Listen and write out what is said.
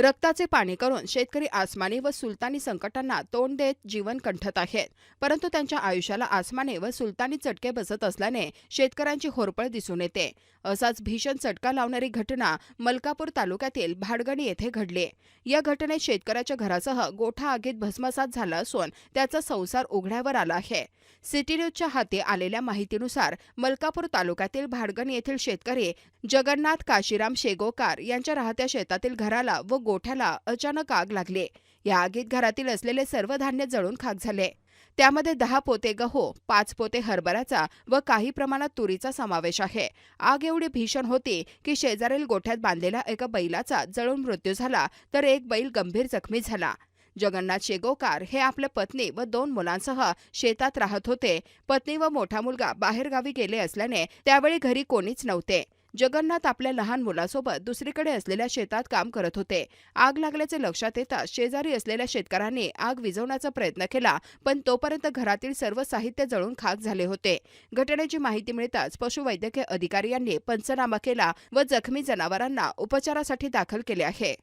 रक्ताचे पाणी करून शेतकरी आसमानी व सुलतानी संकटांना तोंड देत जीवन कंठत आहेत. परंतु त्यांच्या आयुष्याला आसमानी व सुलतानी चटके बसत असल्याने शेतकऱ्यांची होरपळ दिसून येते. असाच भीषण चटका लावणारी घटना मलकापूर तालुक्यातील भाडगणी येथे घडली. या घटनेत शेतकऱ्याच्या घरासह गोठा आगीत भस्मसात झाला असून त्याचा संसार उघड्यावर आला आहे. सिटी न्यूजच्या हाती आलेल्या माहितीनुसार मलकापूर तालुक्यातील भाडगणी येथील शेतकरी जगन्नाथ काशीराम शेगोकार यांच्या राहत्या शेतातील घराला व गोठ्याला अचानक आग लागली. या आगीत घरातील असलेले सर्व धान्य जळून खाक झाले. त्यामध्ये दहा पोते गहू पाच पोते हरभऱ्याचा व काही प्रमाणात तुरीचा समावेश आहे. आग एवढी भीषण होती की शेजारील गोठ्यात बांधलेल्या एका बैलाचा जळून मृत्यू झाला तर एक बैल गंभीर जखमी झाला. जगन्नाथ शेगोकार हे आपल्या पत्नी व दोन मुलांसह शेतात राहत होते. पत्नी व मोठा मुलगा बाहेरगावी गेले असल्याने त्यावेळी घरी कोणीच नव्हते. जगन्नाथ आपल्या लहान मुलासोबत दुसरीकडे असलेल्या शेतात काम करत होते. आग लागल्याचे लक्षात येताच शेजारी असलेल्या शेतकऱ्यांनी आग विझवण्याचा प्रयत्न केला पण तोपर्यंत घरातील सर्व साहित्य जळून खाक झाले होते. घटनेची माहिती मिळताच पशुवैद्यकीय अधिकारी यांनी पंचनामा केला व जखमी जनावरांना उपचारासाठी दाखल केले आहे.